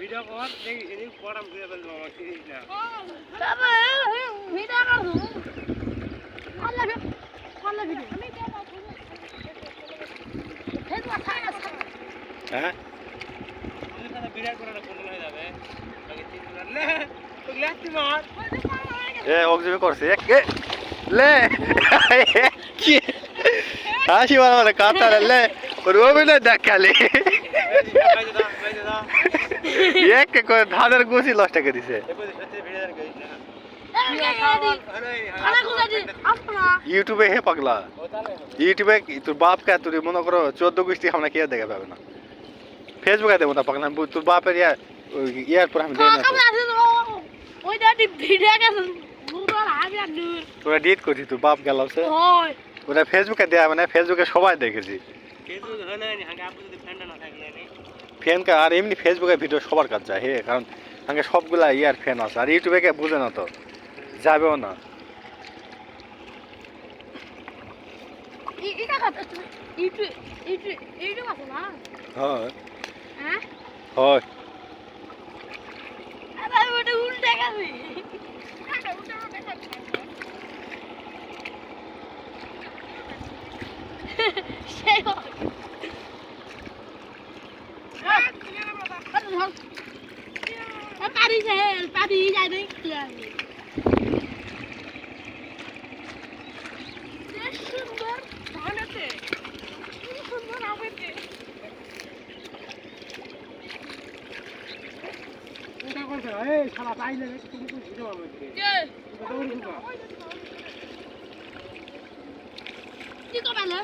Video কর দেখি এদিক পড়াম ফিরে ফেলব আমার চিনিস না। বাবা ভিডিও করো। আল্লাহ আল্লাহ ভিডিও হেড মাথা আছে হ্যাঁ? বিরাট বড় একটা হয়ে যাবে। লে করছে। হাসি মারা মানে কাতা লে ওর অভিনয় দেখালি। এক করে ধানের গুছি লস টাকা দিছে। আপনা ইউটিউবে হে পাগলা। ইউটিউবে তোর বাপ কে তোর মনে করো চোদ্দ গোষ্ঠী আমরা কে দেখা পাবে না। ফেসবুকে দেবো না পাগলা তোর বাপের ইয়া ওই ইয়ার পর আমি না আগে তোরা ডিট করছি তোর বাপ গেল সে ওরা ফেসবুকে দেয়া মানে ফেসবুকে সবাই দেখেছি। কিছু হলো না হাঙ্গা আপু যদি ফ্রেন্ড না থাকে না ফ্যানকে আর এমনি ফেসবুকে ভিডিও সবার কাজ যায় হে কারণ আগে সবগুলা ইয়ার ফ্যান আছে আর ইউটিউবে কে বুঝে না তো যাবেও না। এটা কথা ইটু ইটু ইটু আছে না হয় হ্যাঁ হয় আরে ওটা উল্টে গেছে সেই হয়। আর পারি যে পারি যায় নাই শালা তাইলে তুমি তো ভিডিও আমাকে কে দৌড় ঢুকা কি করালে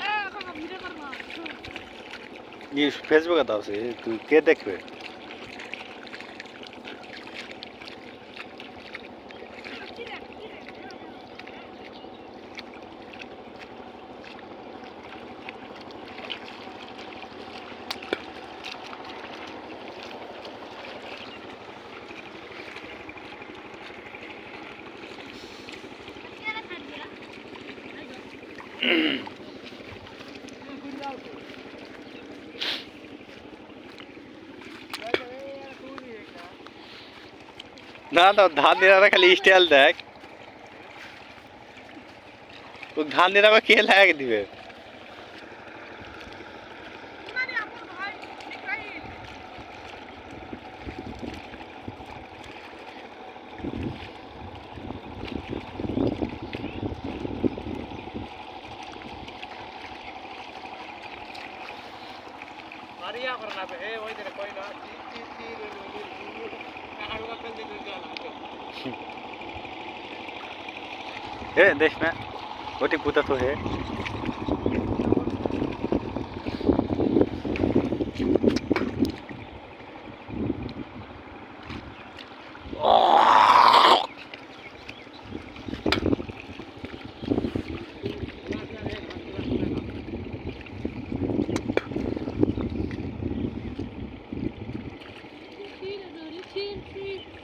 এ এখন ভিডিও করবা ই ফেসবুকে দাও সে তুই কে দেখবে? না তো ধান দিরা খালি স্টাইল দেখ ও ধান দিরা কে লাগে দিবে মারিয়া করনা বে ওই দিনে কই না তি তি তি কাকাড়ুকা ফেল দিতে গেল ये देश में गोटी पूता तो है Cheers, cheers.